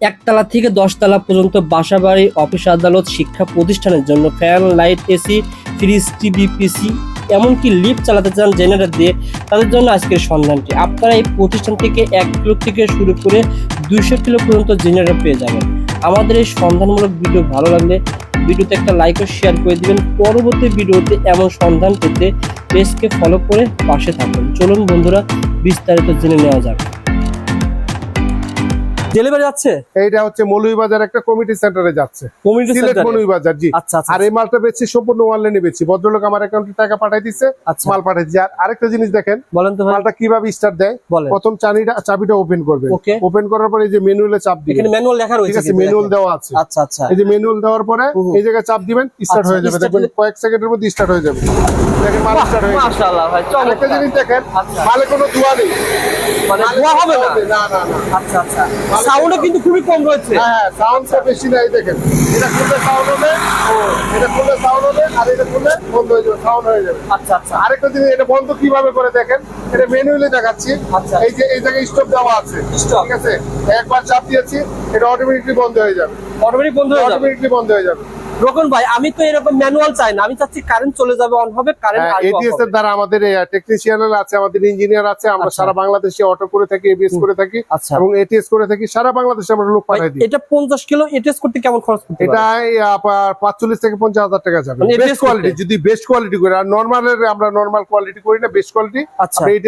একতলা থেকে দশতলা পর্যন্ত বাসাবাড়ি, অফিস আদালত, শিক্ষা প্রতিষ্ঠানের জন্য fan, light, AC, fridge, TV, PC, এমনকি লিফট চালাতে চান জেনারেটর দিয়ে তাদের জন্য আজকের সন্ধানটি। আপনারা এই প্রতিষ্ঠান থেকে এক কিলো থেকে শুরু করে দুইশো কিলো পর্যন্ত জেনারেটর পেয়ে যাবেন। আমাদের এই সন্ধানমূলক ভিডিও ভালো লাগলে ভিডিওতে একটা লাইক ও শেয়ার করে দিবেন। পরবর্তী ভিডিওতে এমন সন্ধান পেতে পেজকে ফলো করে পাশে থাকুন। চলুন বন্ধুরা, বিস্তারিত জেনে নেওয়া যাক। ডেলিভারি যাচ্ছে? এইটা হচ্ছে মৌলভীবাজার একটা কমিটি সেন্টারে যাচ্ছে। কমিউনিটি সিলেট মৌলভীবাজার জি। আচ্ছা আচ্ছা আর এই মালটা বেচছি সম্পূর্ণ অনলাইনে বেচছি। ভদ্রলোক আমার অ্যাকাউন্টে টাকা পাঠাই দিচ্ছে আচ্ছা। মাল পাঠাই দিচ্ছে আর আরেকটা জিনিস দেখেন বলেন তো মালটা কীভাবে স্টার্ট দেয়? প্রথম চাবিটা চাবিটা ওপেন করবে। ওপেন করার পরে এই যে ম্যানুয়ালে চাপ দিবেন। এখানে ম্যানুয়াল লেখা ঠিক রয়েছে আছে ম্যানুয়াল দেওয়া আছে। আচ্ছা আচ্ছা। এই যে ম্যানুয়াল দেওয়ার পরে এই জায়গায় চাপ দিবেন স্টার্ট আচ্ছা, হয়ে যাবে। দেখবেন কয়েক সেকেন্ডের মধ্যে স্টার্ট হয়ে যাবে। দেখেন মাল স্টার্ট হয়ে গেছে। মাশাআল্লাহ ভাই চমৎকার। জিনিস দেখেন আচ্ছা। মালে কোনো ধোয়া নেই। মানে মালে হবে না না না। আচ্ছা আচ্ছা। সাউন্ডও কিন্তু খুবই কম রয়েছে। হ্যাঁ সাউন্ডটা বেশি নাই দেখেন। এটা খুলে সাউন্ড হবে ও এটা খুলে সাউন্ড হবে আর এটা খুলে বন্ধ হয়ে যাবে সাউন্ড হয়ে যাবে। আচ্ছা আচ্ছা। আরেকটা জিনিস এটা বন্ধ কীভাবে করে দেখেন? এটা ম্যানুয়ালি দেখাচ্ছি। আচ্ছা। এই যে এই জায়গায় স্টপ দেওয়া আছে। ঠিক আছে? একবার চাপ দিয়েছি এটা অটোমেটিকলি বন্ধ হয়ে যাবে। অটোমেটিক বন্ধ হয়ে যাবে। অটোমেটিকলি বন্ধ হয়ে যাবে। রকন ভাই আমি তো এরকম ম্যানুয়াল চাই না আমি চাচ্ছি কারেন্ট চলে যাবে অন হবে কারেন্ট এটিএস হ্যাঁ, এর দ্বারা আমাদের টেকনিশিয়ান আছে আমাদের ইঞ্জিনিয়ার আছে আমরা আচ্ছা। সারা বাংলাদেশে অটো করে থাকি এবিএস করে থাকি আচ্ছা। এবং এটিএস করে থাকি সারা বাংলাদেশে আমরা লোক পাঠাই দিই। এটা পঞ্চাশ কিলো এটেস্ট করতে কেমন খরচ করতে এটা পারে? পাঁচচল্লিশ থেকে পঞ্চাশ হাজার টাকা যাবে। মানে বেস্ট কোয়ালিটি যদি বেস্ট কোয়ালিটি করে আর নর্মালের আমরা নর্মাল কোয়ালিটি করি না বেস্ট কোয়ালিটি আচ্ছা। আমরা এই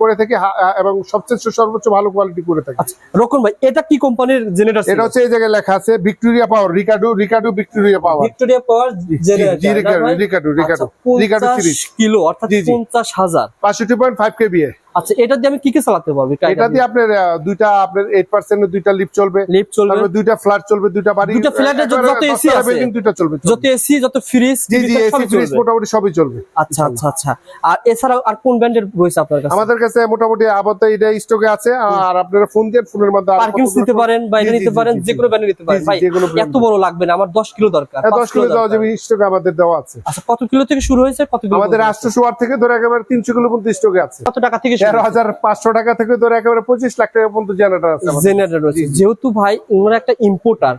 করে থাকি এবং সবচেয়ে সর্বোচ্চ ভালো কোয়ালিটি করে থাকি। আচ্ছা রকন ভাই এটা কি কোম্পানির জেনারেটর এটা হচ্ছে এই জায়গায় লেখা আছে Victoria power Ricardo Ricardo Victoria power Victoria power Ricardo series kilo অর্থাৎ। পঞ্চাশ হাজার। পাঁচষট্টি পয়েন্ট ফাইভ কেবিএ আচ্ছা এটা দিয়ে আমি কি কি চালাতে পারব? এটা দিয়ে আপনার দুইটা আপনার দুইটা লিফট চলবে। লিফট চলবে। তারপরে দুইটা ফ্ল্যাট চলবে দুইটা বাড়ি দুইটা যত- AC আছে। দুইটা চলবে যত এসি যত ফ্রিজ জি জি এসি ফ্রিজ মোটামুটি সবই চলবে। আচ্ছা আচ্ছা আচ্ছা। আর এছাড়াও আর কোন ব্র্যান্ডের রয়েছে আপনার কাছে? আমাদের কাছে মোটামুটি আপাতত এটা স্টকে আছে আর আপনারা ফোন দেন ফোনের মধ্যে আরও পার্কিংস নিতে পারেন বা এটা নিতে পারেন যে কোনো ব্র্যান্ড নিতে পারেন। ভাই এত বড় লাগবে না আমার দশ কিলো দরকার হ্যাঁ, পাঁচ দশ কিলো দেওয়া। যাবে স্টকে আমাদের দেওয়া আছে। আচ্ছা কত কিলো থেকে শুরু হয়েছে কত কিলো আমাদের পর্যন্ত? রাষ্ট্র সোয়ার থেকে ধরে একেবারে তিনশো কিলো পর্যন্ত স্টকে আছে। কত টাকা থেকে তেরো হাজার পাঁচশো টাকা থেকে ধরে একেবারে পঁচিশ লাখ টাকা পর্যন্ত জেনারেটর আছে জেনারেটর আছে। যেহেতু ভাই ওনারা একটা ইম্পোর্টার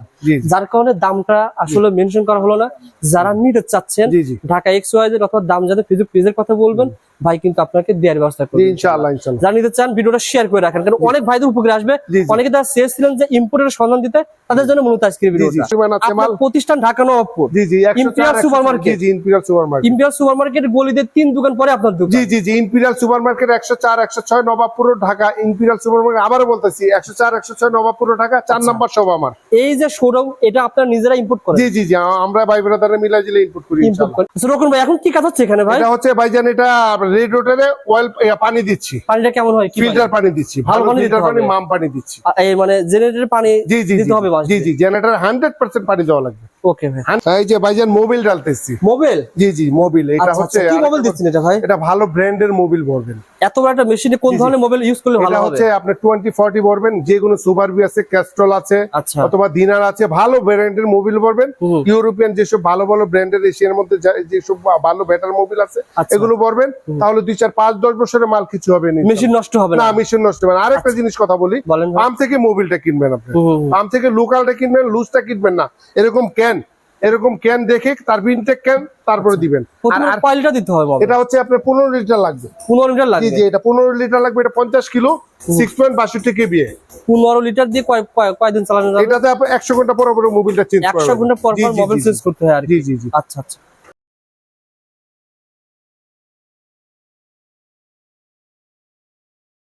যার কারণে দামটা আসলে মেনশন করা হলো না। যারা নিতে চাচ্ছেন ঢাকা এক্স ওয়াই অথবা দাম যাদের ফ্রিজ ফ্রিজের কথা বলবেন ভাই কিন্তু আপনাকে দেওয়ার ব্যবস্থা জি করবেন ইনশাআল্লাহ। ইনশাআল্লাহ। যারা নিতে চান ভিডিওটা শেয়ার করে রাখেন কারণ অনেক ভাইদের উপকারে আসবে। অনেকে তারা চেয়েছিলেন যে ইম্পোর্টের সন্ধান দিতে তাদের জন্য মূলত আজকের ভিডিওটা। আপনার প্রতিষ্ঠান ঢাকা নবাবপুর। জি জি একশো supermarket। জি জি Imperial Super Market Imperial Super Market গলিতে তিন দোকান পরে আপনার দোকান। জি জি জি ইম্পিরিয়াল সুপার মার্কেট একশো চার একশো ছয় Nawabpur Dhaka. Imperial super market আবারও বলতেছি একশো চার একশো ছয় নবাবপুর ঢাকা। চার আচ্ছা। নম্বর সব আমার। এই যে শোরুম এটা আপনারা নিজেরা ইম্পোর্ট করেন? জি জি জি আমরা ভাই ব্রাদারে মিলাই দিলে ইনপুট করি ইম্পোর্ট ইনশাআল্লাহ। করেন। আচ্ছা, রকম ভাই এখন কি কাজ হচ্ছে এখানে ভাই? এটা হচ্ছে ভাইজান এটা রেড রোটারে অয়েল পানি দিচ্ছি। পানিটা কেমন হয়? ফিল্টার পানি? দিচ্ছি। ভালো ফিল্টার পানি মাম পানি দিচ্ছি। এই মানে জেনারেটর পানি দিতে হবে জি জি জেনারেটর হান্ড্রেড পার্সেন্ট পানি দেওয়া লাগবে। ওকে ভাই। এই যে ভাইজান মোবিল ডালতেছি মোবাইল জি জি মোবিল। এটা আচ্ছা হচ্ছে আচ্ছা, কি আরেকটা দিচ্ছেন এটা ভাই? এটা ভালো ব্র্যান্ডের মোবিল বলবেন। এত বড় একটা মেশিনে কোন জি, জি। ধরনের মোবাইল ইউজ করলে ভালো এটা হচ্ছে আপনার টোয়েন্টি ফর্টি বলবেন যে কোনো সুপারবি আছে ক্যাস্ট্রল আছে আচ্ছা। অথবা দিনার আছে ভালো ব্র্যান্ডের মোবিল বলবেন। ইউরোপিয়ান যেসব ভালো ভালো ব্র্যান্ডের এশিয়ার মধ্যে যেসব ভালো ব্যাটার মোবিল আছে আচ্ছা। এগুলো বলবেন। তাহলে দুই চার পাঁচ দশ বছরের মাল কিছু হবে না মেশিন নষ্ট হবে না? মেশিন নষ্ট হবে না। আরেকটা জিনিস কথা বলি পাম্প থেকে মোবিলটা কিনবেন আপনি। পাম্প থেকে লোকালটা কিনবেন লুজটা কিনবেন না। এরকম ক্যান এরকম ক্যান দেখে তার ইনটেক ক্যান তারপরে দিবেন। আর দিতে হবে এটা হচ্ছে আপনার পনেরো লিটার লাগবে। পনেরো লিটার লাগবে? জি এটা পনেরো লিটার লাগবে এটা পঞ্চাশ কিলো সিক্স পয়েন্ট বাষট্টি কেবি পনেরো লিটার দিয়ে কয়েকদিন কয়দিন চালানো যাবে? এটাতে একশো ঘণ্টা পর পর মোবিলটা চেঞ্জ একশো ঘণ্টা পর পর মোবাইল চেঞ্জ করতে হয় আর জি জি জি। আচ্ছা আচ্ছা।